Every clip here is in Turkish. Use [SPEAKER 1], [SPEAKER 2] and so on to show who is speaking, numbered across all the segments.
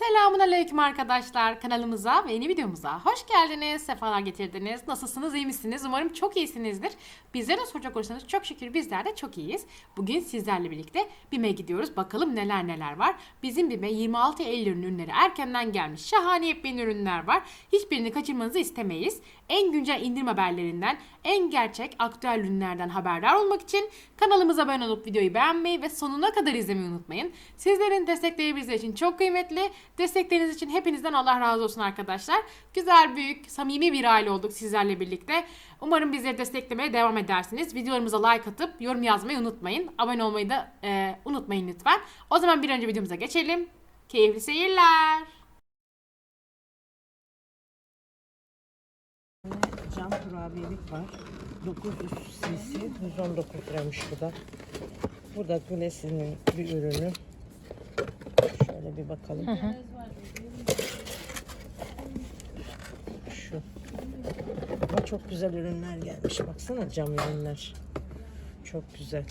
[SPEAKER 1] Selamun Aleyküm arkadaşlar kanalımıza ve yeni videomuza hoş geldiniz, sefalar getirdiniz. Nasılsınız, iyi misiniz? Umarım çok iyisinizdir. Bizlere soracak olursanız çok şükür bizler de çok iyiyiz. Bugün sizlerle birlikte BİM'e gidiyoruz. Bakalım neler neler var. Bizim BİM'e 26 Eylül ürünleri erkenden gelmiş. Şahane yepyeni ürünler var. Hiçbirini kaçırmanızı istemeyiz. En güncel indirim haberlerinden, en gerçek aktüel ürünlerden haberdar olmak için kanalımıza abone olup videoyu beğenmeyi ve sonuna kadar izlemeyi unutmayın. Sizlerin destekleri bizler için çok kıymetli. Destekleriniz için hepinizden Allah razı olsun arkadaşlar. Güzel, büyük, samimi bir aile olduk sizlerle birlikte. Umarım bizleri desteklemeye devam edersiniz. Videolarımıza like atıp yorum yazmayı unutmayın. Abone olmayı da e, unutmayın lütfen. O zaman bir önce videomuza geçelim. Keyifli seyirler.
[SPEAKER 2] Cam kurabiyelik var. 900 cc 119 liramış bu da. Bu da Gülesi'nin bir ürünü. Şöyle bir bakalım. Şu. Ama çok güzel ürünler gelmiş. Baksana cam ürünler. Çok güzel.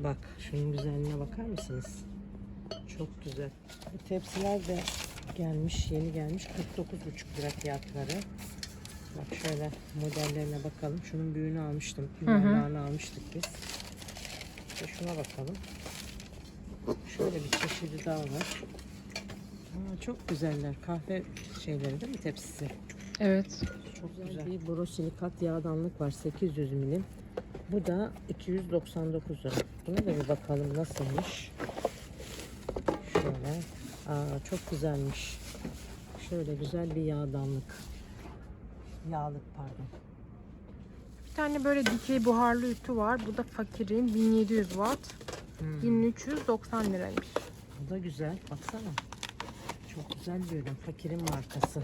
[SPEAKER 2] Bak şunun güzelliğine bakar mısınız? Çok güzel. Bu tepsiler de gelmiş, yeni gelmiş. 49,5 lira fiyatları. Bak şöyle modellerine bakalım. Şunun büyüğünü almıştım. Yuvarlağını almıştık biz. İşte şuna bakalım. Şöyle bir çeşidi daha var. Aa, çok güzeller. Kahve şeyleri değil mi tepsisi?
[SPEAKER 1] Evet.
[SPEAKER 2] Çok güzel. Bir borosilikat yağdanlık var 800 milim. Bu da 299 lira. Buna da bir bakalım nasılmış. Şöyle. Aa, çok güzelmiş. Şöyle güzel bir yağdanlık. Yağlık pardon.
[SPEAKER 3] Bir tane böyle dikey buharlı ütü var. Bu da fakirin 1700 watt.
[SPEAKER 2] Hmm.
[SPEAKER 3] 1390 liraymış.
[SPEAKER 2] Bu da güzel. Baksana. Çok güzel bir ürün. Fakirin markası.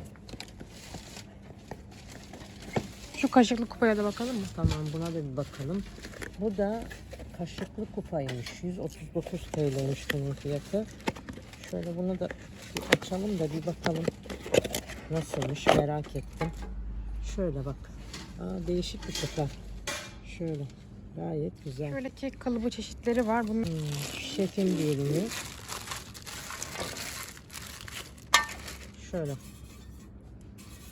[SPEAKER 3] Şu kaşıklı kupaya da bakalım mı?
[SPEAKER 2] Tamam buna da bir bakalım. Bu da kaşıklı kupaymış. 139 TL'ymiş bunun fiyatı. Şöyle bunu da bir açalım da bir bakalım nasılmış merak ettim. Şöyle bak. Aa, değişik bir kupa. Şöyle. Gayet güzel.
[SPEAKER 3] Şöyle kek kalıbı çeşitleri var. Bunun
[SPEAKER 2] Hmm, şefin bir ürünü. Şöyle.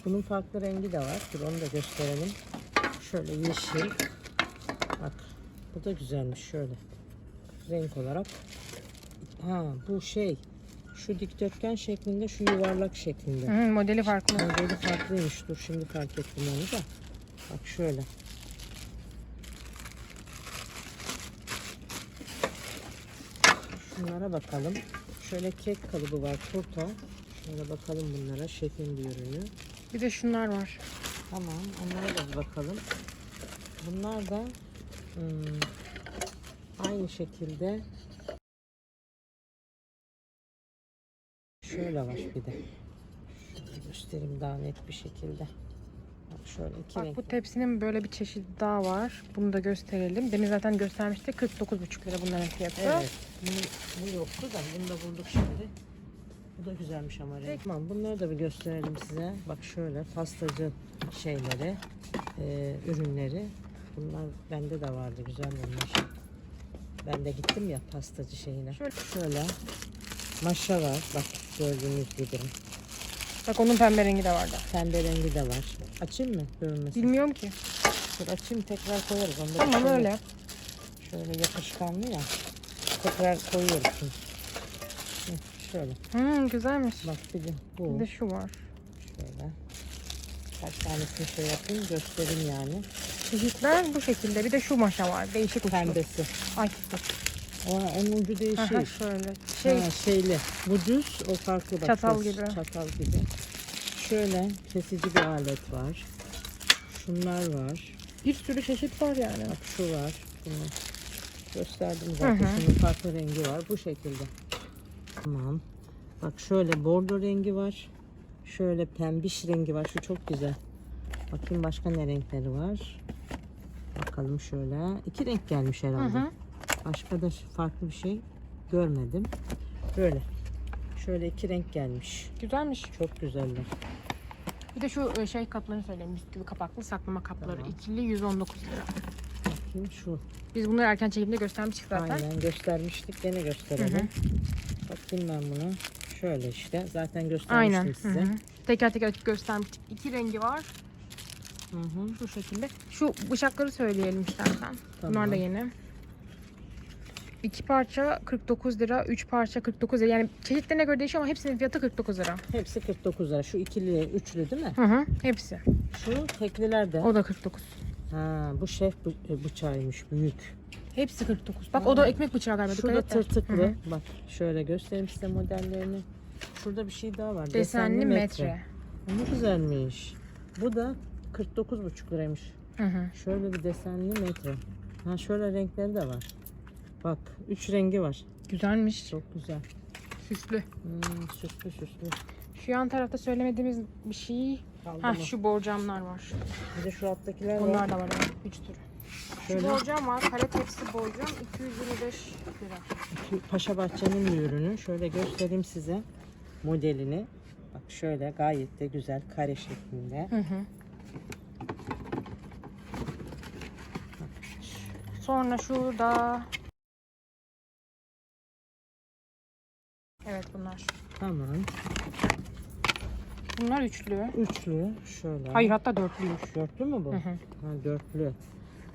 [SPEAKER 2] Bunun farklı rengi de var. Dur onu da gösterelim. Şöyle yeşil. Bak. Bu da güzelmiş şöyle. Renk olarak. Ha bu şey. Şu dikdörtgen şeklinde, şu yuvarlak şeklinde.
[SPEAKER 3] Hı, modeli farklı.
[SPEAKER 2] Modeli farklıymış. Dur şimdi fark ettim onu da. Bak şöyle. Şunlara bakalım. Şöyle kek kalıbı var. Turta. Şöyle bakalım bunlara. Şefin bir ürünü.
[SPEAKER 3] Bir de şunlar var.
[SPEAKER 2] Tamam. Onlara da bir bakalım. Bunlar da hmm, aynı şekilde şöyle var bir de. Göstereyim daha net bir şekilde. Bak şöyle iki
[SPEAKER 3] Bak
[SPEAKER 2] renk.
[SPEAKER 3] bu tepsinin böyle bir çeşidi daha var. Bunu da gösterelim. Demin zaten göstermiştik. 49,5 lira bunların fiyatı.
[SPEAKER 2] Evet. Bu, bu yoktu da bunu da bulduk şimdi. Bu da güzelmiş ama renk. Tamam bunları da bir gösterelim size. Bak şöyle pastacı şeyleri, e, ürünleri. Bunlar bende de vardı güzel bunlar. Ben de gittim ya pastacı şeyine.
[SPEAKER 3] Şöyle.
[SPEAKER 2] Şöyle maşa var. Bak gördüğünüz gibi.
[SPEAKER 3] Bak onun pembe rengi de vardı.
[SPEAKER 2] Pembe rengi de var. Açayım mı? Görünmesin.
[SPEAKER 3] Bilmiyorum ki.
[SPEAKER 2] Dur açayım tekrar koyarız. Onda
[SPEAKER 3] Tamam
[SPEAKER 2] yok.
[SPEAKER 3] öyle.
[SPEAKER 2] Şöyle yapışkanlı ya. Tekrar koyuyoruz şimdi. Hı, Şöyle.
[SPEAKER 3] Hmm, güzelmiş.
[SPEAKER 2] Bak bir de bu.
[SPEAKER 3] Bir de şu var.
[SPEAKER 2] Şöyle. Kaç tanesini şey yapayım göstereyim yani.
[SPEAKER 3] Çeşitler bu şekilde. Bir de şu maşa var. Değişik uçlu.
[SPEAKER 2] Pembesi.
[SPEAKER 3] Ay dur.
[SPEAKER 2] O, onun ucu değişik.
[SPEAKER 3] Aha, şöyle. Şey,
[SPEAKER 2] Ha, şeyli. Bu düz, o farklı bak.
[SPEAKER 3] Çatal gibi.
[SPEAKER 2] Çatal gibi. Şöyle kesici bir alet var. Şunlar var.
[SPEAKER 3] bir sürü çeşit var yani.
[SPEAKER 2] Bak şu var. Bunu gösterdim zaten.
[SPEAKER 3] Hı hı.
[SPEAKER 2] Şunun farklı rengi var. Bu şekilde. Tamam. Bak şöyle bordo rengi var. Şöyle pembiş rengi var. Şu çok güzel. Bakayım başka ne renkleri var. Bakalım şöyle. İki renk gelmiş
[SPEAKER 3] Hı
[SPEAKER 2] herhalde.
[SPEAKER 3] hı.
[SPEAKER 2] Başka da farklı bir şey görmedim. Böyle. Şöyle iki renk gelmiş.
[SPEAKER 3] Güzelmiş.
[SPEAKER 2] Çok güzeller.
[SPEAKER 3] Bir de şu e, şey kaplarını söyleyeyim. Bisküvi kapaklı saklama kapları.
[SPEAKER 2] Tamam.
[SPEAKER 3] İkili 119 lira.
[SPEAKER 2] Bakayım şu.
[SPEAKER 3] Biz bunları erken çekimde göstermiştik zaten.
[SPEAKER 2] Aynen göstermiştik. Gene gösterelim. Bakayım ben buna. Şöyle işte. Zaten göstermiştim
[SPEAKER 3] Aynen. Hı
[SPEAKER 2] size.
[SPEAKER 3] hı. Teker teker açıp göstermiştik. İki rengi var.
[SPEAKER 2] Hı hı.
[SPEAKER 3] Bu şekilde. Şu bıçakları söyleyelim istersen. Bunlar da
[SPEAKER 2] Tamam.
[SPEAKER 3] yeni. İki parça 49 lira, üç parça 49 lira. Yani çeşitlerine göre değişiyor ama hepsinin fiyatı 49 lira.
[SPEAKER 2] Hepsi 49 lira. Şu ikili, üçlü değil mi?
[SPEAKER 3] Hı hı. Hepsi.
[SPEAKER 2] Şu tekliler de.
[SPEAKER 3] O da 49.
[SPEAKER 2] Ha, bu şef bı- e, bıçağıymış. Büyük.
[SPEAKER 3] Hepsi 49. Bak o da ekmek bıçağı galiba. Et de.
[SPEAKER 2] tırtıklı.
[SPEAKER 3] Hı hı.
[SPEAKER 2] Bak şöyle göstereyim size modellerini. Şurada bir şey daha var.
[SPEAKER 3] Desenli metre.
[SPEAKER 2] Ne güzelmiş. Bu da 49,5 liraymış.
[SPEAKER 3] Hı hı.
[SPEAKER 2] Şöyle bir desenli metre. Ha şöyle renkleri de var. Bak üç rengi var.
[SPEAKER 3] Güzelmiş.
[SPEAKER 2] Çok güzel.
[SPEAKER 3] Süslü.
[SPEAKER 2] Hmm, süslü süslü.
[SPEAKER 3] Şu yan tarafta söylemediğimiz bir şey.
[SPEAKER 2] Kaldı
[SPEAKER 3] Ha
[SPEAKER 2] mı?
[SPEAKER 3] şu borcamlar var.
[SPEAKER 2] Bir de şu alttakiler var.
[SPEAKER 3] Bunlar da var. evet. Üç tür. Şu
[SPEAKER 2] Şöyle
[SPEAKER 3] borcam var. Kare tepsi borcam 225 lira.
[SPEAKER 2] şu Paşa Bahçe'nin bir ürünü. Şöyle göstereyim size modelini. Bak şöyle gayet de güzel kare şeklinde.
[SPEAKER 3] Hı hı. Sonra şurada Evet bunlar.
[SPEAKER 2] Tamam.
[SPEAKER 3] Bunlar üçlü.
[SPEAKER 2] Üçlü şöyle.
[SPEAKER 3] Hayır hatta dörtlüymüş.
[SPEAKER 2] Dörtlü mü bu?
[SPEAKER 3] Hı hı.
[SPEAKER 2] Ha, dörtlü.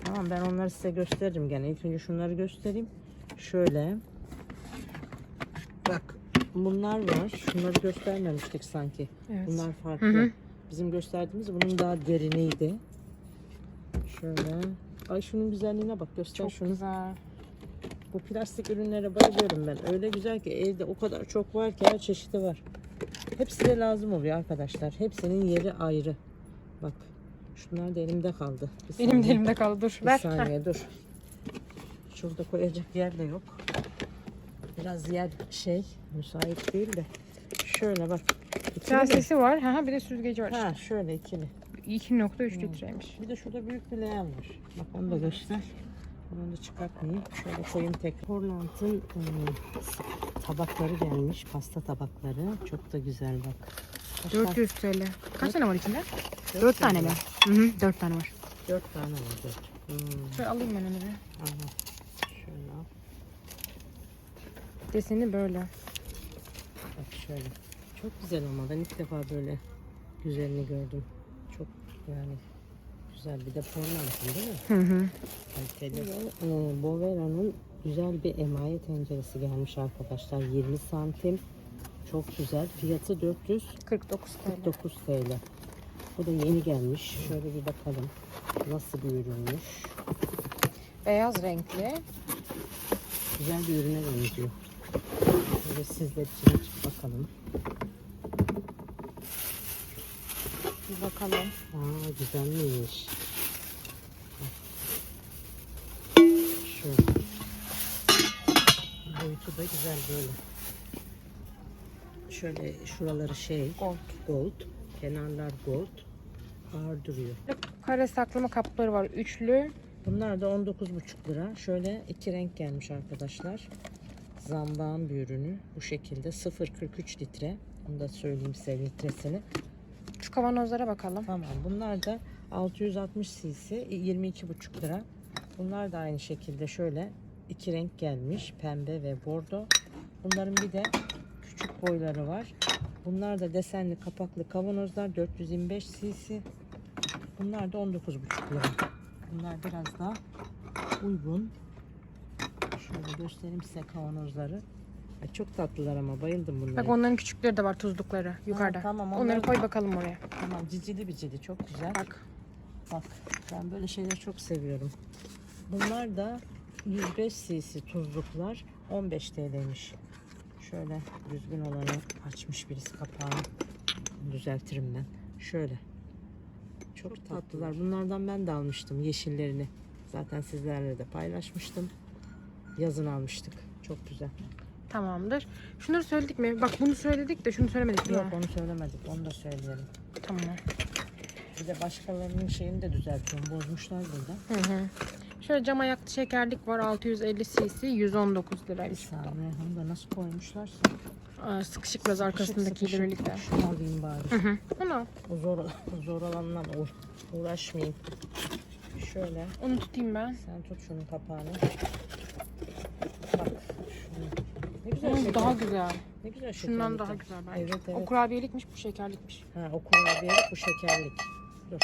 [SPEAKER 2] Tamam ben onları size gösteririm gene. İlk önce şunları göstereyim. Şöyle. Bak bunlar var. Şunları göstermemiştik sanki.
[SPEAKER 3] Evet.
[SPEAKER 2] Bunlar farklı.
[SPEAKER 3] Hı hı.
[SPEAKER 2] Bizim gösterdiğimiz bunun daha deriniydi. Şöyle. Ay şunun güzelliğine bak göster
[SPEAKER 3] Çok
[SPEAKER 2] şunu.
[SPEAKER 3] güzel.
[SPEAKER 2] Bu plastik ürünlere bayılıyorum ben. Öyle güzel ki evde o kadar çok var ki her çeşidi var. Hepsi de lazım oluyor arkadaşlar. Hepsinin yeri ayrı. Bak. Şunlar da elimde kaldı. Bir
[SPEAKER 3] Benim de elimde kaldı. Dur
[SPEAKER 2] Bir
[SPEAKER 3] ver. Heh.
[SPEAKER 2] saniye dur. Şurada koyacak yer de yok. Biraz yer şey müsait değil de. Şöyle bak. İkili
[SPEAKER 3] var. Ha, ha, bir de süzgeci var.
[SPEAKER 2] Ha şöyle ikili.
[SPEAKER 3] 2.3 litreymiş.
[SPEAKER 2] Bir de şurada büyük bir leğen var. Bak onu da göster. Onu da çıkartmayayım. Şöyle koyayım tekrar. Portland'ın e, tabakları gelmiş. Pasta tabakları. Çok da güzel bak. Kaç
[SPEAKER 3] 400 TL. Kaç tane var içinde?
[SPEAKER 2] Dört
[SPEAKER 3] 4 tane mi? Hı hı, 4 tane var.
[SPEAKER 2] Dört tane var. Dört. Hmm.
[SPEAKER 3] Şöyle alayım ben onu bir.
[SPEAKER 2] Aha. Şöyle al.
[SPEAKER 3] Deseni böyle.
[SPEAKER 2] Bak şöyle. Çok güzel ama ben ilk defa böyle güzelini gördüm. Çok yani güzel. Bir de Portland'ın değil mi?
[SPEAKER 3] Hı hı.
[SPEAKER 2] Kaliteli. Ee, Bovera'nın güzel bir emaye tenceresi gelmiş arkadaşlar. 20 santim. Çok güzel. Fiyatı
[SPEAKER 3] 49 TL.
[SPEAKER 2] 449 TL. Bu da yeni gelmiş. Şöyle bir bakalım. Nasıl bir ürünmüş.
[SPEAKER 3] Beyaz renkli.
[SPEAKER 2] Güzel bir ürüne benziyor. Şöyle sizler için bakalım.
[SPEAKER 3] Bir bakalım.
[SPEAKER 2] Aa güzelmiş. Şöyle. Boyutu da güzel böyle. Şöyle şuraları şey
[SPEAKER 3] Gold.
[SPEAKER 2] gold. Kenarlar gold. Ağır duruyor.
[SPEAKER 3] Kare saklama kapları var. Üçlü.
[SPEAKER 2] Bunlar da 19,5 lira. Şöyle iki renk gelmiş arkadaşlar. Zambağın bir ürünü. Bu şekilde 0,43 litre. Bunu da söyleyeyim size litresini.
[SPEAKER 3] Şu kavanozlara bakalım.
[SPEAKER 2] Tamam bunlar da 660 cc 22,5 lira. Bunlar da aynı şekilde şöyle iki renk gelmiş. Pembe ve bordo. Bunların bir de küçük boyları var. Bunlar da desenli kapaklı kavanozlar 425 cc. Bunlar da 19,5 lira. Bunlar biraz daha uygun. Şöyle göstereyim size kavanozları. Ay, Çok tatlılar ama bayıldım bunlara.
[SPEAKER 3] Bak onların küçükleri de var tuzlukları yukarıda.
[SPEAKER 2] tamam,
[SPEAKER 3] Onları
[SPEAKER 2] onları-
[SPEAKER 3] koy bakalım oraya.
[SPEAKER 2] Tamam cicili bicili çok güzel.
[SPEAKER 3] Bak.
[SPEAKER 2] Bak ben böyle şeyleri çok seviyorum. Bunlar da 105 cc tuzluklar 15 TL'ymiş. Şöyle düzgün olanı açmış birisi kapağını. Düzeltirim ben. Şöyle. Çok, tatlılar. Bunlardan ben de almıştım yeşillerini. Zaten sizlerle de paylaşmıştım. Yazın almıştık. Çok güzel.
[SPEAKER 3] Tamamdır. Şunları söyledik mi? Bak bunu söyledik de şunu söylemedik değil
[SPEAKER 2] Yok
[SPEAKER 3] mi?
[SPEAKER 2] onu söylemedik. Onu da söyleyelim.
[SPEAKER 3] Tamam.
[SPEAKER 2] Bir de başkalarının şeyini de düzeltiyorum. Bozmuşlar burada.
[SPEAKER 3] Hı hı. Şöyle cam ayaklı şekerlik var 650 cc 119
[SPEAKER 2] Bir
[SPEAKER 3] liraymış.
[SPEAKER 2] saniye. Hem de nasıl koymuşlarsa.
[SPEAKER 3] Aa, Sıkışık biraz arkasındakiyle birlikte.
[SPEAKER 2] Şunu alayım bari.
[SPEAKER 3] Hı hı. Onu,
[SPEAKER 2] O zor, zor olanla uğra- uğraşmayayım. Şöyle
[SPEAKER 3] onu tutayım ben.
[SPEAKER 2] sen tut şunun kapağını. Ne güzel
[SPEAKER 3] Hı,
[SPEAKER 2] şeker.
[SPEAKER 3] daha güzel.
[SPEAKER 2] Ne güzel şeker.
[SPEAKER 3] Şundan daha güzel bence.
[SPEAKER 2] Evet evet.
[SPEAKER 3] O kurabiyelikmiş, bu şekerlikmiş.
[SPEAKER 2] Ha, o kurabiyelik bu şekerlik. Dur.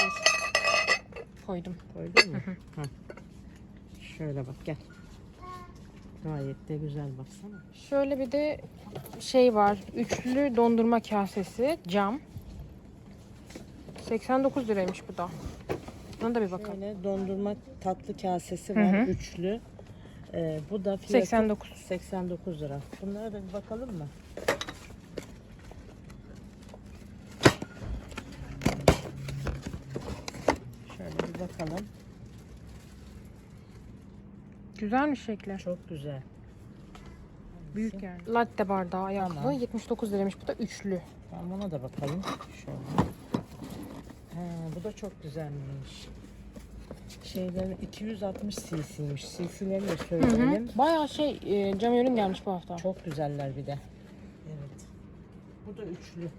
[SPEAKER 3] Koydum.
[SPEAKER 2] Koydun mu? ha. Şöyle bak gel. Gayet de güzel baksana.
[SPEAKER 3] Şöyle bir de şey var. Üçlü dondurma kasesi. Cam. 89 liraymış bu da. Buna da bir bakalım.
[SPEAKER 2] Şöyle dondurma tatlı kasesi
[SPEAKER 3] Hı
[SPEAKER 2] var.
[SPEAKER 3] hı.
[SPEAKER 2] Üçlü. Ee, bu da fiyatı
[SPEAKER 3] 89.
[SPEAKER 2] 89 lira. Bunlara da bir bakalım mı? Şöyle bir bakalım.
[SPEAKER 3] Güzelmiş şekli.
[SPEAKER 2] Çok güzel.
[SPEAKER 3] Büyük yani. Latte bardağı ayaklı.
[SPEAKER 2] Tamam.
[SPEAKER 3] 79 liraymış. Bu da üçlü.
[SPEAKER 2] Tamam ona da bakalım. Şöyle. Ha, bu da çok güzelmiş. Şeylerin 260 cc'ymiş. cc'lerini de söyleyelim.
[SPEAKER 3] Bayağı şey e, cam ürün gelmiş bu hafta.
[SPEAKER 2] Çok güzeller bir de. Evet. Bu da üçlü.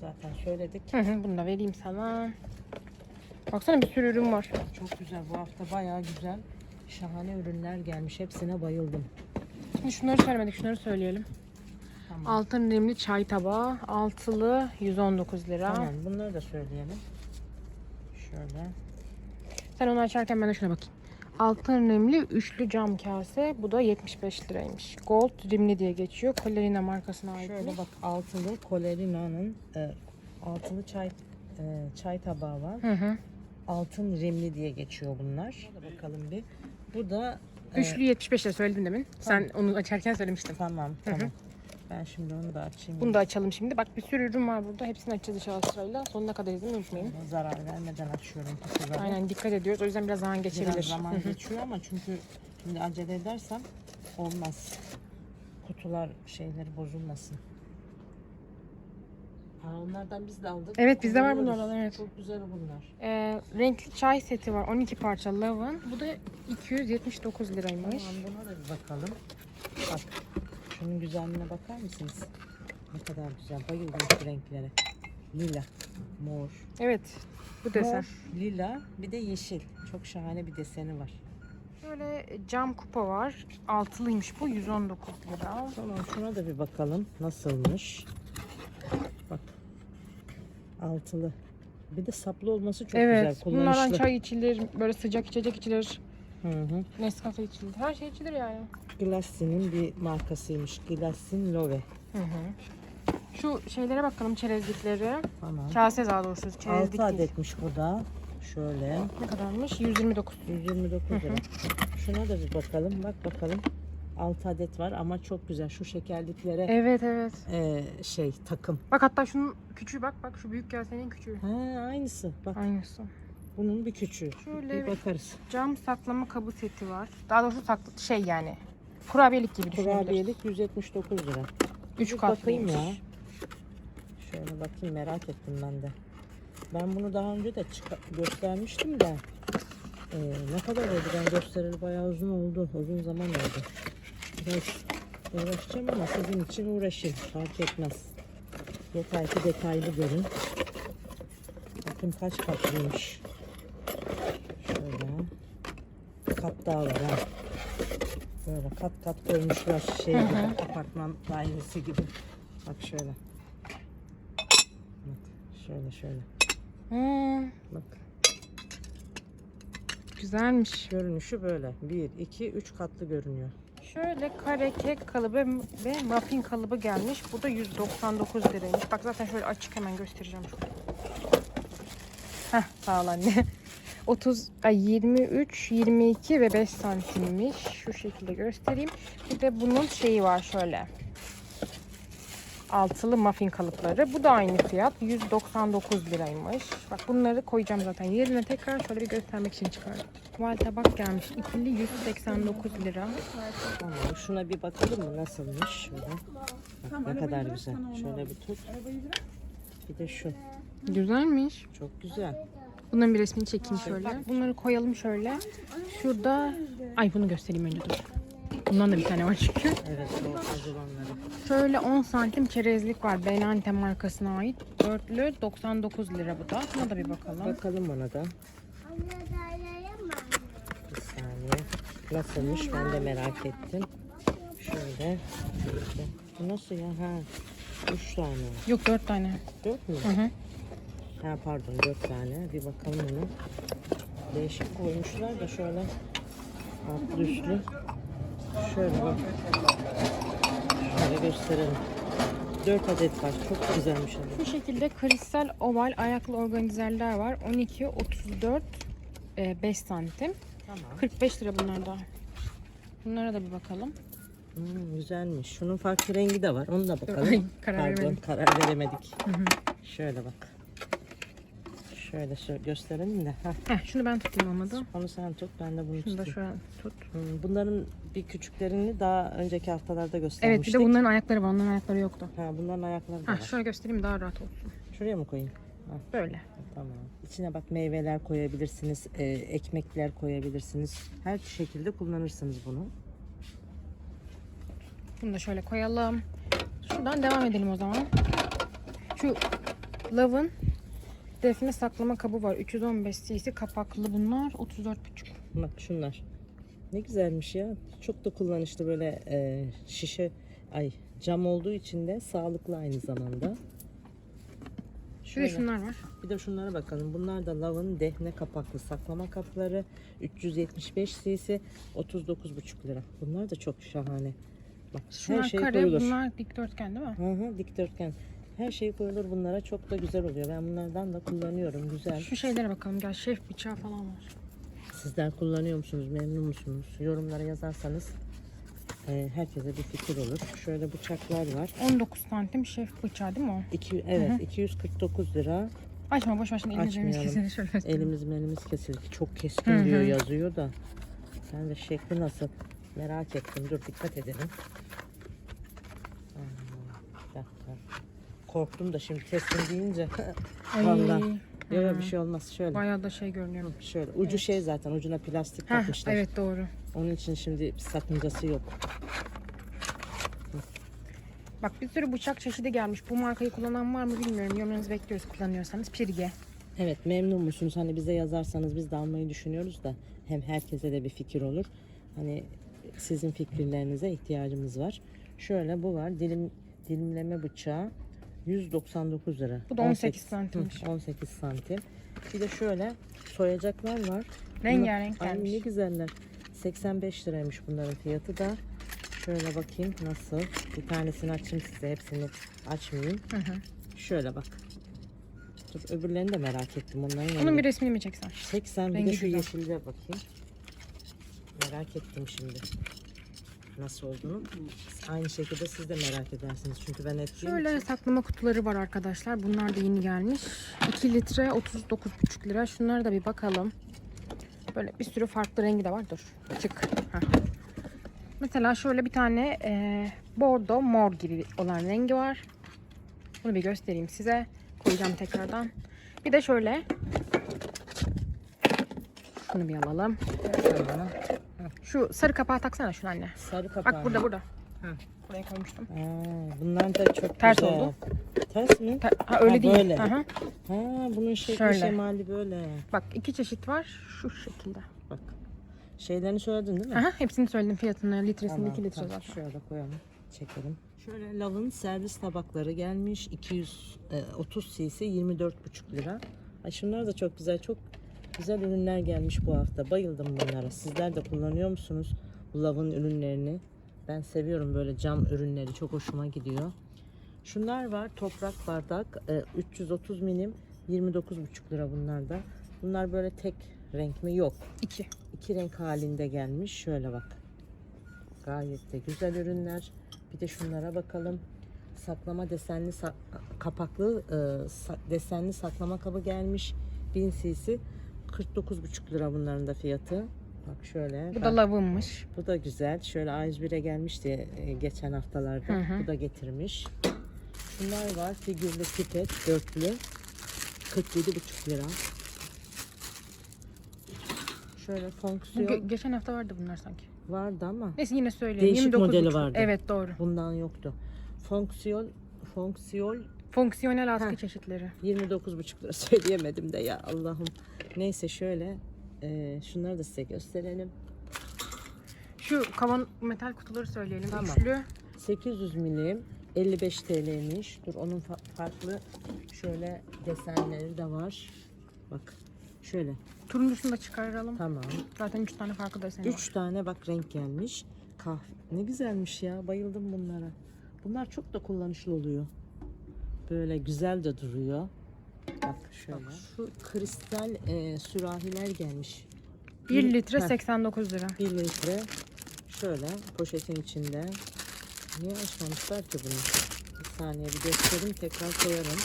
[SPEAKER 2] Zaten söyledik.
[SPEAKER 3] Hı hı, bunu da vereyim sana. Baksana bir sürü ürün var.
[SPEAKER 2] Çok güzel. Bu hafta bayağı güzel. Şahane ürünler gelmiş. Hepsine bayıldım.
[SPEAKER 3] Şimdi şunları söylemedik. Şunları söyleyelim.
[SPEAKER 2] Tamam.
[SPEAKER 3] Altın rimli çay tabağı. Altılı 119 lira.
[SPEAKER 2] Tamam. Bunları da söyleyelim. Şöyle.
[SPEAKER 3] Sen onu açarken ben de şuna bakayım. Altın rimli üçlü cam kase. Bu da 75 liraymış. Gold rimli diye geçiyor. Colerina markasına ait.
[SPEAKER 2] Şöyle bak altılı Kolerina'nın e, altılı çay e, çay tabağı var.
[SPEAKER 3] Hı hı.
[SPEAKER 2] Altın rimli diye geçiyor bunlar. Hadi bakalım bir. Bu da e,
[SPEAKER 3] Üçlü 75 lira söyledin demin. Sen onu açarken söylemiştin.
[SPEAKER 2] tamam
[SPEAKER 3] Hı hı.
[SPEAKER 2] Ben şimdi onu da açayım.
[SPEAKER 3] Bunu da açalım şimdi. Bak bir sürü ürün var burada. Hepsini açacağız inşallah sırayla. Sonuna kadar izlemeyi unutmayın.
[SPEAKER 2] Zarar vermeden açıyorum kutuları.
[SPEAKER 3] Aynen dikkat ediyoruz. O yüzden biraz zaman geçebilir.
[SPEAKER 2] Biraz zaman
[SPEAKER 3] Hı hı.
[SPEAKER 2] geçiyor ama çünkü şimdi acele edersem olmaz. Kutular şeyleri bozulmasın. Ha, onlardan biz de aldık.
[SPEAKER 3] Evet, bizde var
[SPEAKER 2] Kullanıyoruz.
[SPEAKER 3] bunlardan, evet.
[SPEAKER 2] Çok güzel bunlar.
[SPEAKER 3] Ee, renkli çay seti var. 12 parça lavın. Bu da 279 liraymış.
[SPEAKER 2] Tamam buna da bir bakalım. Bak şunun güzelliğine bakar mısınız? Ne kadar güzel. Bayıldım şu renklere. Lila, mor.
[SPEAKER 3] Evet. Bu desen.
[SPEAKER 2] Mor, lila bir de yeşil. Çok şahane bir deseni var.
[SPEAKER 3] Şöyle cam kupa var. Altılıymış bu. 119 lira.
[SPEAKER 2] Tamam şuna da bir bakalım. Nasılmış? Bak. Altılı. Bir de saplı olması çok
[SPEAKER 3] evet.
[SPEAKER 2] güzel.
[SPEAKER 3] Bunlardan
[SPEAKER 2] Kullanışlı.
[SPEAKER 3] çay içilir. Böyle sıcak içecek içilir.
[SPEAKER 2] Hı hı.
[SPEAKER 3] Nescafe içilir. Her şey içilir yani.
[SPEAKER 2] Glassi'nin bir markasıymış. Glassin Love.
[SPEAKER 3] Hı hı. Şu şeylere bakalım çerezlikleri.
[SPEAKER 2] Tamam.
[SPEAKER 3] Kase daha doğrusu.
[SPEAKER 2] 6
[SPEAKER 3] Çerezlik değil.
[SPEAKER 2] adetmiş bu da. Şöyle.
[SPEAKER 3] Ne kadarmış? 129.
[SPEAKER 2] 129 lira. Şuna da bir bakalım. Bak bakalım. 6 adet var ama çok güzel. Şu şekerliklere
[SPEAKER 3] Evet evet.
[SPEAKER 2] e, şey takım.
[SPEAKER 3] Bak hatta şunun küçüğü bak bak şu büyük kasenin küçüğü.
[SPEAKER 2] Ha aynısı. Bak
[SPEAKER 3] Aynısı.
[SPEAKER 2] Bunun bir küçüğü.
[SPEAKER 3] Şöyle
[SPEAKER 2] bir bakarız.
[SPEAKER 3] Cam saklama kabı seti var. Daha doğrusu saklı şey yani. Kurabiyelik gibi düşünebiliriz.
[SPEAKER 2] Kurabiyelik 179 lira.
[SPEAKER 3] 3
[SPEAKER 2] Bir
[SPEAKER 3] katlıymış.
[SPEAKER 2] bakayım ya. Şöyle bakayım merak ettim ben de. Ben bunu daha önce de göstermiştim de. e, ne kadar oldu ben göstereli bayağı uzun oldu. Uzun zaman oldu. Biraz uğraşacağım ama sizin için uğraşayım. Fark etmez. Yeter ki detaylı görün. Bakın kaç katlıymış. Şöyle. Kat daha var ha. Böyle kat kat koymuşlar şey gibi, apartman dairesi gibi. Bak şöyle. Bak şöyle şöyle.
[SPEAKER 3] Hmm,
[SPEAKER 2] Bak
[SPEAKER 3] güzelmiş.
[SPEAKER 2] görünüşü böyle. 1, 2, 3 katlı görünüyor.
[SPEAKER 3] Şöyle kare kek kalıbı ve muffin kalıbı gelmiş. Bu da 199 liraymış. Bak zaten şöyle açık hemen göstereceğim. Heh sağ ol anne. 30, ay 23, 22 ve 5 santimmiş. Şu şekilde göstereyim. Bir de bunun şeyi var şöyle. Altılı muffin kalıpları. Bu da aynı fiyat. 199 liraymış. Bak bunları koyacağım zaten yerine tekrar şöyle bir göstermek için çıkardım. Tuval tabak gelmiş. İkili 189 lira.
[SPEAKER 2] Tamam şuna bir bakalım mı nasılmış şöyle. Bak ne kadar güzel. Şöyle bir tut. Bir de şu.
[SPEAKER 3] Güzelmiş.
[SPEAKER 2] Çok güzel.
[SPEAKER 3] Bunların bir resmini çekeyim şöyle. Bunları koyalım şöyle. Şurada... Ay bunu göstereyim önce dur. Bundan da bir tane var çünkü.
[SPEAKER 2] Evet o.
[SPEAKER 3] Şöyle 10 santim çerezlik var. Benante markasına ait. Dörtlü 99 lira bu da. Buna da bir bakalım.
[SPEAKER 2] Bakalım ona da. Bir saniye. Nasılmış ben de merak ettim. Şöyle. şöyle. Bu nasıl ya? Ha. Üç tane.
[SPEAKER 3] Yok dört tane.
[SPEAKER 2] Dört mü?
[SPEAKER 3] Hı hı.
[SPEAKER 2] Ha pardon dört tane. Bir bakalım ona. Değişik koymuşlar da şöyle altlı üstlü. Şöyle bak. Şöyle gösterelim. Dört adet var. Çok güzelmiş ama.
[SPEAKER 3] Bu şekilde kristal oval ayaklı organizerler var. 12, 34, 5 santim.
[SPEAKER 2] Tamam.
[SPEAKER 3] 45 lira bunlar da. Bunlara da bir bakalım.
[SPEAKER 2] Hmm, güzelmiş. Şunun farklı rengi de var. Onu da
[SPEAKER 3] Ay,
[SPEAKER 2] bakalım.
[SPEAKER 3] karar
[SPEAKER 2] Pardon,
[SPEAKER 3] veremedim.
[SPEAKER 2] karar veremedik. Şöyle bak. Şöyle şöyle gösterelim de. Heh,
[SPEAKER 3] Heh, şunu ben tutayım olmadı.
[SPEAKER 2] onu sen tut, ben de bunu
[SPEAKER 3] Şunu da
[SPEAKER 2] tutayım.
[SPEAKER 3] şöyle tut.
[SPEAKER 2] Hmm, bunların bir küçüklerini daha önceki haftalarda
[SPEAKER 3] Evet bir
[SPEAKER 2] göstermiştik.
[SPEAKER 3] de bunların ayakları var. Onların ayakları yoktu.
[SPEAKER 2] Ha, bunların ayakları da
[SPEAKER 3] Heh,
[SPEAKER 2] var.
[SPEAKER 3] şöyle göstereyim daha rahat olsun.
[SPEAKER 2] Şuraya mı koyayım?
[SPEAKER 3] Böyle.
[SPEAKER 2] Tamam. İçine bak meyveler koyabilirsiniz, e, ekmekler koyabilirsiniz. Her şekilde kullanırsınız bunu.
[SPEAKER 3] Bunu da şöyle koyalım. Şuradan devam edelim o zaman. Şu Love'ın defne saklama kabı var. 315 cc kapaklı bunlar. 34,5.
[SPEAKER 2] Bak şunlar. Ne güzelmiş ya. Çok da kullanışlı böyle e, şişe, ay cam olduğu için de sağlıklı aynı zamanda.
[SPEAKER 3] Bir de
[SPEAKER 2] Şöyle,
[SPEAKER 3] şunlar var.
[SPEAKER 2] bir de şunlara bakalım. Bunlar da Love'ın dehne kapaklı saklama kapları. 375 cc 39,5 lira. Bunlar da çok şahane. Bak
[SPEAKER 3] Şunlar
[SPEAKER 2] her şey
[SPEAKER 3] kare,
[SPEAKER 2] koyulur.
[SPEAKER 3] bunlar dikdörtgen değil mi?
[SPEAKER 2] Hı hı dikdörtgen. Her şey koyulur bunlara çok da güzel oluyor. Ben bunlardan da kullanıyorum. Güzel.
[SPEAKER 3] Şu şeylere bakalım. Gel şef bıçağı falan var.
[SPEAKER 2] Sizler kullanıyor musunuz? Memnun musunuz? Yorumlara yazarsanız e, herkese bir fikir olur. Şöyle bıçaklar var.
[SPEAKER 3] 19 santim şef bıçağı değil mi o?
[SPEAKER 2] İki, evet 249 lira.
[SPEAKER 3] Açma boş ver şimdi elimiz elimiz kesildi şöyle göstereyim.
[SPEAKER 2] Elimiz melimiz kesildi. Çok keskin
[SPEAKER 3] Hı hı.
[SPEAKER 2] diyor yazıyor da. Ben de şekli nasıl merak ettim. Dur dikkat edelim. Aa, bir dakika. Korktum da şimdi keskin deyince. Vallahi. Yok bir şey olmaz. Şöyle.
[SPEAKER 3] Bayağı da şey görünüyor.
[SPEAKER 2] Şöyle. Ucu şey zaten. Ucuna plastik
[SPEAKER 3] Heh,
[SPEAKER 2] takmışlar.
[SPEAKER 3] evet doğru.
[SPEAKER 2] Onun için şimdi sakıncası yok.
[SPEAKER 3] Bak bir sürü bıçak çeşidi gelmiş. Bu markayı kullanan var mı bilmiyorum. Yorumlarınızı bekliyoruz kullanıyorsanız. Pirge.
[SPEAKER 2] Evet memnun musunuz? Hani bize yazarsanız biz de almayı düşünüyoruz da hem herkese de bir fikir olur. Hani sizin fikirlerinize ihtiyacımız var. Şöyle bu var. Dilim dilimleme bıçağı 199 lira.
[SPEAKER 3] Bu da 18 santimmiş.
[SPEAKER 2] Hı, 18 santim. Bir de şöyle soyacaklar var.
[SPEAKER 3] Rengarenk
[SPEAKER 2] Bunlar- Ay,
[SPEAKER 3] gelmiş.
[SPEAKER 2] ne güzeller. 85 liraymış bunların fiyatı da. Şöyle bakayım nasıl. Bir tanesini açayım size. Hepsini açmayayım.
[SPEAKER 3] Hı hı.
[SPEAKER 2] Şöyle bak. Dur öbürlerini de merak ettim. Onların
[SPEAKER 3] Bunun
[SPEAKER 2] rengi-
[SPEAKER 3] bir resmini mi çeksen?
[SPEAKER 2] 80 bir de şu
[SPEAKER 3] güzel.
[SPEAKER 2] yeşilde bakayım. Merak ettim şimdi. Nasıl olduğunu. Aynı şekilde siz de merak edersiniz. Çünkü ben etliyim.
[SPEAKER 3] Şöyle saklama kutuları var arkadaşlar. Bunlar da yeni gelmiş. 2 litre 39,5 lira. Şunlara da bir bakalım. Böyle bir sürü farklı rengi de var. Dur. Çık. Mesela şöyle bir tane e, bordo mor gibi olan rengi var. Bunu bir göstereyim size. Koyacağım tekrardan. Bir de şöyle. Şunu bir alalım.
[SPEAKER 2] Tamam.
[SPEAKER 3] Şu sarı kapağı taksana şunu anne.
[SPEAKER 2] Sarı kapağı.
[SPEAKER 3] Bak burada burada.
[SPEAKER 2] Hı.
[SPEAKER 3] Buraya koymuştum.
[SPEAKER 2] Aa, bunlar da çok
[SPEAKER 3] Ters
[SPEAKER 2] güzel.
[SPEAKER 3] oldu.
[SPEAKER 2] Ters mi?
[SPEAKER 3] Ta- Ha, öyle
[SPEAKER 2] Ha,
[SPEAKER 3] değil.
[SPEAKER 2] böyle.
[SPEAKER 3] Aha.
[SPEAKER 2] Ha, bunun şekli
[SPEAKER 3] Şöyle.
[SPEAKER 2] şemali böyle.
[SPEAKER 3] Bak iki çeşit var. Şu şekilde.
[SPEAKER 2] Bak. Şeylerini söyledin değil mi?
[SPEAKER 3] Aha, hepsini söyledim fiyatını. Litresini
[SPEAKER 2] Tamam,
[SPEAKER 3] 2 litre
[SPEAKER 2] tamam. Şöyle koyalım. Çekelim. Şöyle lavın servis tabakları gelmiş. 230 cc 24,5 lira. Ay şunlar da çok güzel. Çok güzel ürünler gelmiş bu hafta. Bayıldım bunlara. Sizler de kullanıyor musunuz lavın ürünlerini? Ben seviyorum böyle cam ürünleri. Çok hoşuma gidiyor. Şunlar var. Toprak bardak. e, 330 milim 29,5 lira bunlar da. Bunlar böyle tek renk mi? Yok.
[SPEAKER 3] 2.
[SPEAKER 2] İki renk halinde gelmiş. Şöyle bak. Gayet de güzel ürünler. Bir de şunlara bakalım. Saklama desenli kapaklı e, desenli saklama kabı gelmiş. 1000 cc. 49,5 lira bunların da fiyatı. Bak şöyle.
[SPEAKER 3] Bu da lavınmış.
[SPEAKER 2] Bu da güzel. Şöyle A101'e gelmişti e, geçen haftalarda.
[SPEAKER 3] Hı hı.
[SPEAKER 2] Bu da getirmiş. Bunlar var. Figürlü pipet dörtlü. 47,5 lira. Şöyle fonksiyon
[SPEAKER 3] ge- geçen hafta vardı bunlar sanki.
[SPEAKER 2] vardı ama
[SPEAKER 3] Neyse yine söyleyeyim.
[SPEAKER 2] Değişik
[SPEAKER 3] 29,5.
[SPEAKER 2] modeli vardı.
[SPEAKER 3] Evet doğru.
[SPEAKER 2] bundan yoktu. Fonksiyon fonksiyon
[SPEAKER 3] Fonksiyonel askı çeşitleri.
[SPEAKER 2] 29,5 lira söyleyemedim de ya Allah'ım. Neyse şöyle e, şunları da size gösterelim.
[SPEAKER 3] Şu kavan metal kutuları söyleyelim.
[SPEAKER 2] Tamam.
[SPEAKER 3] Üçlü.
[SPEAKER 2] 800 milim 55 TL'ymiş. Dur onun fa- farklı şöyle desenleri de var. Bak şöyle
[SPEAKER 3] Turuncusunu da çıkaralım.
[SPEAKER 2] tamam.
[SPEAKER 3] Zaten üç tane farklı deseni
[SPEAKER 2] 3
[SPEAKER 3] var.
[SPEAKER 2] tane bak renk gelmiş. Kahve ne güzelmiş ya. Bayıldım bunlara. Bunlar çok da kullanışlı oluyor. Böyle güzel de duruyor. Bak şöyle. Şu kristal e, sürahiler gelmiş.
[SPEAKER 3] 1 litre
[SPEAKER 2] Heh.
[SPEAKER 3] 89 lira.
[SPEAKER 2] 1 litre şöyle poşetin içinde. Niye açmamışlar ki bunu? Bir saniye bir göstereyim tekrar koyarım.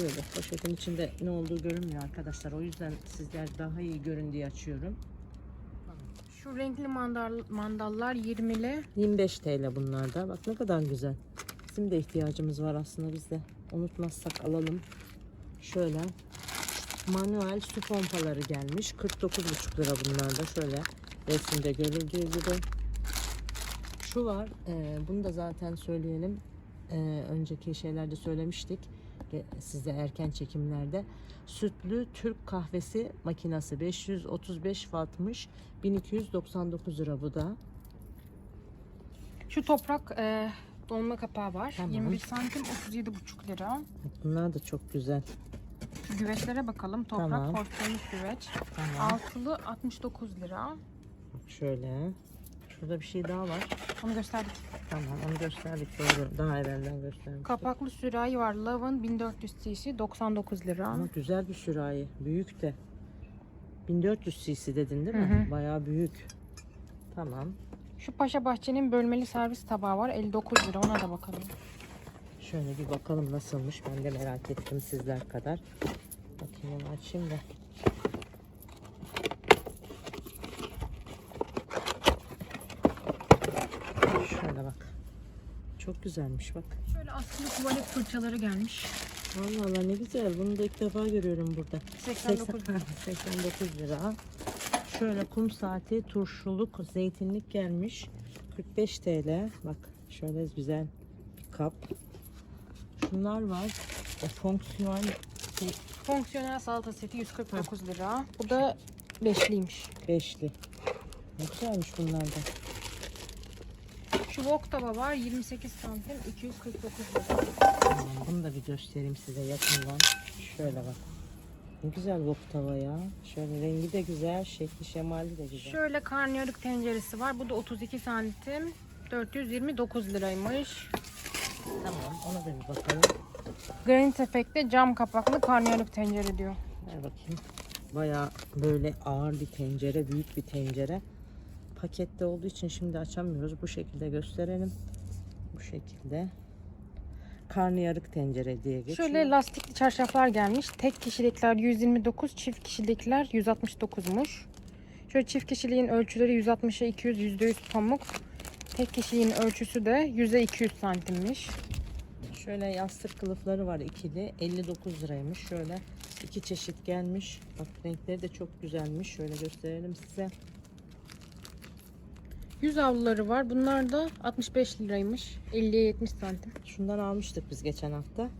[SPEAKER 2] Böyle poşetin içinde ne olduğu görünmüyor arkadaşlar. O yüzden sizler daha iyi görün diye açıyorum.
[SPEAKER 3] Şu renkli mandal, mandallar 20'li.
[SPEAKER 2] 25 TL bunlar da. Bak ne kadar güzel. Bizim de ihtiyacımız var aslında biz de. Unutmazsak alalım. Şöyle manuel su pompaları gelmiş. 49,5 lira bunlar da. Şöyle resimde görüldüğü gibi. Şu var. e, bunu da zaten söyleyelim. E, önceki şeylerde söylemiştik. Size erken çekimlerde. Sütlü Türk kahvesi makinesi 535 wattmış. 1299 lira bu da.
[SPEAKER 3] Şu toprak e, dolma kapağı var.
[SPEAKER 2] Tamam.
[SPEAKER 3] 21 santim 37,5 lira.
[SPEAKER 2] Bunlar da çok güzel.
[SPEAKER 3] Şu güveçlere bakalım. Toprak
[SPEAKER 2] Tamam.
[SPEAKER 3] porsiyonluk güveç.
[SPEAKER 2] Tamam.
[SPEAKER 3] Altılı 69 lira.
[SPEAKER 2] Şöyle. Şurada bir şey daha var.
[SPEAKER 3] Onu gösterdik.
[SPEAKER 2] Tamam onu gösterdik doğru. Daha evvelden göstermiştik.
[SPEAKER 3] Kapaklı sürahi var. Lavın 1400 cc 99 lira.
[SPEAKER 2] Ama güzel bir sürahi. Büyük de. 1400 cc dedin değil mi?
[SPEAKER 3] Hı hı.
[SPEAKER 2] Bayağı büyük. Tamam.
[SPEAKER 3] Şu Paşa Bahçe'nin bölmeli servis tabağı var. 59 lira. Ona da bakalım.
[SPEAKER 2] Şöyle bir bakalım nasılmış. Ben de merak ettim sizler kadar. Bakayım onu açayım da. Şöyle bak. Çok güzelmiş bak.
[SPEAKER 3] Şöyle askılı tuvalet fırçaları gelmiş.
[SPEAKER 2] Allah Allah ne güzel. Bunu da ilk defa görüyorum burada.
[SPEAKER 3] 89 lira.
[SPEAKER 2] 89 lira. Şöyle kum saati turşuluk zeytinlik gelmiş. 45 TL. Bak şöyle güzel bir kap. Şunlar var. E, fonksiyon şey,
[SPEAKER 3] Fonksiyonel salata seti 149 lira. Bu da beşliymiş.
[SPEAKER 2] beşli. Ne güzelmiş bunlar da.
[SPEAKER 3] Şu wok tava var 28 santim 249 lira.
[SPEAKER 2] Tamam, bunu da bir göstereyim size yakından. Şöyle bak. Ne güzel wok tava ya. Şöyle rengi de güzel, şekli şemali de güzel.
[SPEAKER 3] Şöyle karnıyarık tenceresi var. Bu da 32 santim 429 liraymış.
[SPEAKER 2] Tamam, ona da bir bakalım.
[SPEAKER 3] Granit efekte cam kapaklı karnıyarık tencere diyor.
[SPEAKER 2] Ver bakayım. Bayağı böyle ağır bir tencere, büyük bir tencere. Pakette olduğu için şimdi açamıyoruz. Bu şekilde gösterelim. Bu şekilde. Karnıyarık tencere diye geçiyor.
[SPEAKER 3] Şöyle lastikli çarşaflar gelmiş. Tek kişilikler 129, çift kişilikler 169'muş. Şöyle çift kişiliğin ölçüleri 160'a 200, %100 pamuk. Tek kişiliğin ölçüsü de 100'e 200 santimmiş.
[SPEAKER 2] Şöyle yastık kılıfları var ikili. 59 liraymış. Şöyle iki çeşit gelmiş. Bak renkleri de çok güzelmiş. Şöyle gösterelim size.
[SPEAKER 3] Yüz havluları var. Bunlar da 65 liraymış. 50'ye 70 santim.
[SPEAKER 2] Şundan almıştık biz geçen hafta.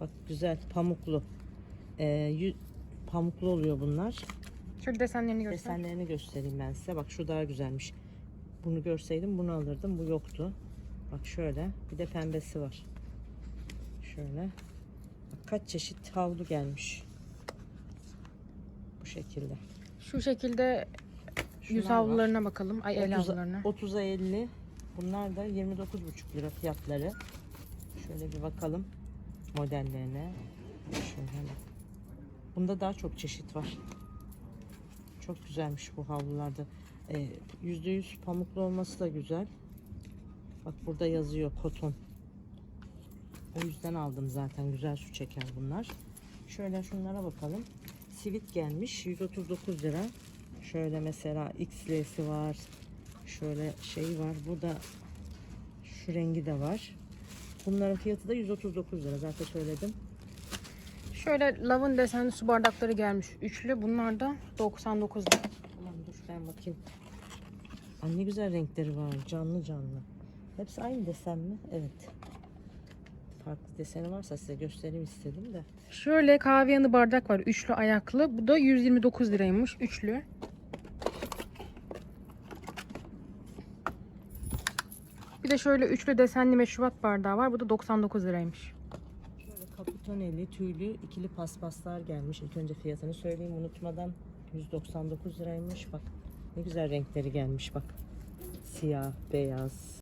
[SPEAKER 2] Bak güzel pamuklu. Ee, yü- pamuklu oluyor bunlar.
[SPEAKER 3] Şöyle desenlerini göster.
[SPEAKER 2] Desenlerini göstereyim ben size. Bak şu daha güzelmiş. Bunu görseydim bunu alırdım. Bu yoktu. Bak şöyle. Bir de pembesi var. Şöyle. Bak kaç çeşit havlu gelmiş. Bu şekilde.
[SPEAKER 3] Şu şekilde yüz
[SPEAKER 2] Şunlar var.
[SPEAKER 3] havlularına bakalım. Ay el
[SPEAKER 2] 30
[SPEAKER 3] havlularına.
[SPEAKER 2] 30'a 50. Bunlar da 29,5 lira fiyatları. Şöyle bir bakalım modellerine. Şöyle bak. Bunda daha çok çeşit var. Çok güzelmiş bu havlularda. Ee, %100 pamuklu olması da güzel. Bak burada yazıyor koton. O yüzden aldım zaten. Güzel su çeker bunlar. Şöyle şunlara bakalım. Sivit gelmiş. 139 lira. Şöyle mesela XL'si var. Şöyle şey var. Burada şu rengi de var. Bunların fiyatı da 139 lira. Zaten söyledim.
[SPEAKER 3] Şöyle lavın desenli su bardakları gelmiş. Üçlü. Bunlar da 99 lira.
[SPEAKER 2] Tamam dur ben bakayım. Ay ne güzel renkleri var. Canlı canlı. Hepsi aynı desen mi? Evet. Farklı deseni varsa size göstereyim istedim de.
[SPEAKER 3] Şöyle kahve yanı bardak var. Üçlü ayaklı. Bu da 129 liraymış. Üçlü. de şöyle üçlü desenli meşrubat bardağı var. Bu da 99 liraymış.
[SPEAKER 2] Şöyle kapitoneli tüylü ikili paspaslar gelmiş. İlk önce fiyatını söyleyeyim unutmadan. 199 liraymış. Bak ne güzel renkleri gelmiş bak. Siyah, beyaz.